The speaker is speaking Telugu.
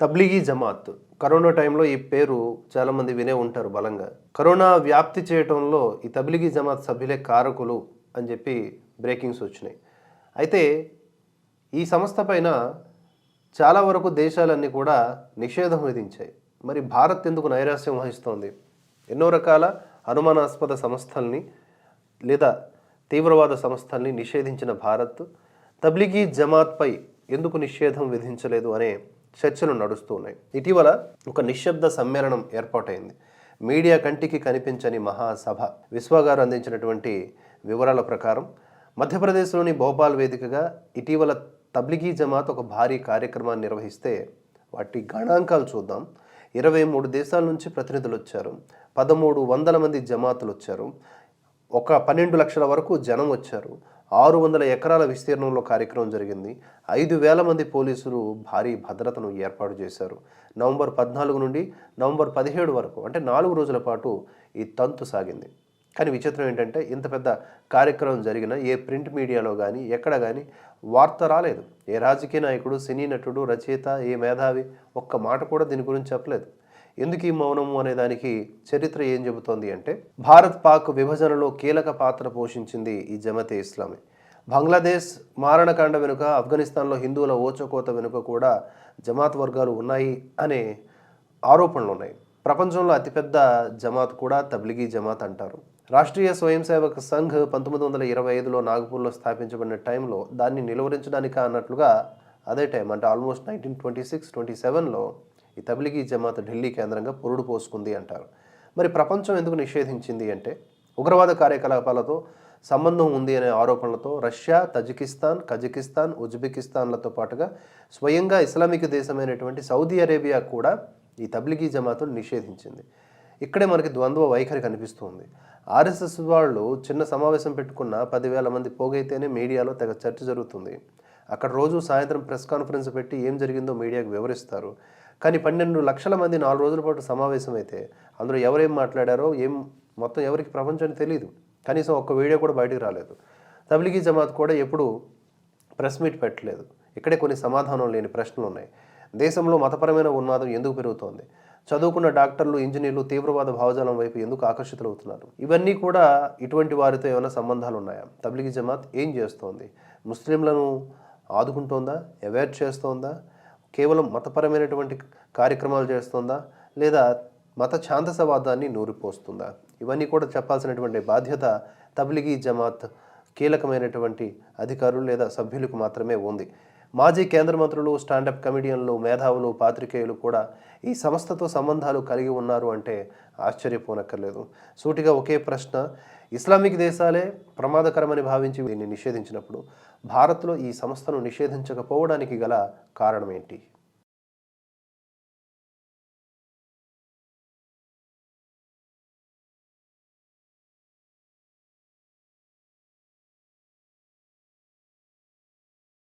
తబ్లిగీ జమాత్. కరోనా టైంలో ఈ పేరు చాలామంది వినే ఉంటారు బలంగా. కరోనా వ్యాప్తి చేయటంలో ఈ తబ్లిగీ జమాత్ సభ్యులే కారకులు అని చెప్పి బ్రేకింగ్స్ వచ్చినాయి. అయితే ఈ సంస్థ పైన చాలా వరకు దేశాలన్నీ కూడా నిషేధం విధించాయి. మరి భారత్ ఎందుకు నైరాశ్యం వహిస్తోంది? ఎన్నో రకాల అనుమానాస్పద సంస్థల్ని లేదా తీవ్రవాద సంస్థల్ని నిషేధించిన భారత్ తబ్లిగీ జమాత్పై ఎందుకు నిషేధం విధించలేదు అనే చర్చలు నడుస్తూ ఉన్నాయి. ఇటీవల ఒక నిశ్శబ్ద సమ్మేళనం ఏర్పాటైంది. మీడియా కంటికి కనిపించని మహాసభ. విశ్వ గారు అందించినటువంటి వివరాల ప్రకారం మధ్యప్రదేశ్లోని భోపాల్ వేదికగా ఇటీవల తబ్లిగీ జమాత్ ఒక భారీ కార్యక్రమాన్ని నిర్వహిస్తే వాటి గణాంకాలు చూద్దాం. ఇరవై మూడు దేశాల నుంచి ప్రతినిధులు వచ్చారు. పదమూడు వందల మంది జమాతులు వచ్చారు. ఒక పన్నెండు లక్షల వరకు జనం వచ్చారు. ఆరు వందల ఎకరాల విస్తీర్ణంలో కార్యక్రమం జరిగింది. ఐదు వేల మంది పోలీసులు భారీ భద్రతను ఏర్పాటు చేశారు. నవంబర్ పద్నాలుగు నుండి నవంబర్ పదిహేడు వరకు అంటే నాలుగు రోజుల పాటు ఈ తంతు సాగింది. కానీ విచిత్రం ఏంటంటే ఇంత పెద్ద కార్యక్రమం జరిగిన ఏ ప్రింట్ మీడియాలో కానీ ఎక్కడ కానీ వార్త రాలేదు. ఏ రాజకీయ నాయకుడు సినీ నటుడు రచయిత ఏ మేధావి ఒక్క మాట కూడా దీని గురించి చెప్పలేదు. ఎందుకు ఈ మౌనము అనే దానికి చరిత్ర ఏం చెబుతోంది అంటే భారత్ పాక్ విభజనలో కీలక పాత్ర పోషించింది ఈ జమతే ఇస్లామే. బంగ్లాదేశ్ మారణకాండ వెనుక ఆఫ్ఘనిస్తాన్లో హిందువుల ఓచకోత వెనుక కూడా జమాత్ వర్గాలు ఉన్నాయి అనే ఆరోపణలు ఉన్నాయి. ప్రపంచంలో అతిపెద్ద జమాత్ కూడా తబ్లిగీ జమాత్ అంటారు. రాష్ట్రీయ స్వయం సేవక సంఘ్ పంతొమ్మిది వందల ఇరవై ఐదులో నాగపూర్లో స్థాపించబడిన టైంలో దాన్ని నిలువరించడానికి అన్నట్లుగా అదే టైం అంటే almost nineteen twenty six twenty సెవెన్లో ఈ తబ్లిగీ జమాత్ ఢిల్లీ కేంద్రంగా పురుడు పోసుకుంది అంటారు. మరి ప్రపంచం ఎందుకు నిషేధించింది అంటే ఉగ్రవాద కార్యకలాపాలతో సంబంధం ఉంది అనే ఆరోపణలతో రష్యా తజికిస్తాన్ కజకిస్తాన్ ఉజ్బెకిస్తాన్లతో పాటుగా స్వయంగా ఇస్లామిక్ దేశమైనటువంటి సౌదీ అరేబియా కూడా ఈ తబ్లిగీ జమాతును నిషేధించింది. ఇక్కడే మనకి ద్వంద్వ వైఖరి కనిపిస్తుంది. ఆర్ఎస్ఎస్ వాళ్ళు చిన్న సమావేశం పెట్టుకున్న పదివేల మంది పోగైతేనే మీడియాలో తెగ చర్చ జరుగుతుంది. అక్కడ రోజు సాయంత్రం ప్రెస్ కాన్ఫరెన్స్ పెట్టి ఏం జరిగిందో మీడియాకు వివరిస్తారు. కానీ పన్నెండు లక్షల మంది నాలుగు రోజుల పాటు సమావేశం అయితే అందులో ఎవరేం మాట్లాడారో ఏం మొత్తం ఎవరికి ప్రపంచానికి తెలియదు కనీసం ఒక్క వీడియో కూడా బయటకు రాలేదు. తబ్లిగీ జమాత్ కూడా ఎప్పుడు ప్రెస్ మీట్ పెట్టలేదు. ఇక్కడే కొన్ని సమాధానం లేని ప్రశ్నలు ఉన్నాయి. దేశంలో మతపరమైన ఉన్మాదం ఎందుకు పెరుగుతోంది? చదువుకున్న డాక్టర్లు ఇంజనీర్లు తీవ్రవాద భావజాలం వైపు ఎందుకు ఆకర్షితులవుతున్నారు? ఇవన్నీ కూడా ఇటువంటి వారితో ఏమైనా సంబంధాలు ఉన్నాయా? తబ్లిగీ జమాత్ ఏం చేస్తోంది? ముస్లింలను ఆదుకుంటోందా? అవేర్ చేస్తోందా? కేవలం మతపరమైనటువంటి కార్యక్రమాలు చేస్తుందా? లేదా మత ఛాందసవాదాన్ని నూరిపోస్తుందా? ఇవన్నీ కూడా చెప్పాల్సినటువంటి బాధ్యత తబ్లిగీ జమాత్ కీలకమైనటువంటి అధికారులు లేదా సభ్యులకు మాత్రమే ఉంది. మాజీ కేంద్ర మంత్రులు స్టాండప్ కమిడియన్లు మేధావులు పాత్రికేయులు కూడా ఈ సంస్థతో సంబంధాలు కలిగి ఉన్నారు అంటే ఆశ్చర్యపోనక్కర్లేదు. సూటిగా ఒకే ప్రశ్న ఇస్లామిక్ దేశాలే ప్రమాదకరమని భావించి దీన్ని నిషేధించినప్పుడు భారత్లో ఈ సంస్థను నిషేధించకపోవడానికి గల కారణం ఏంటి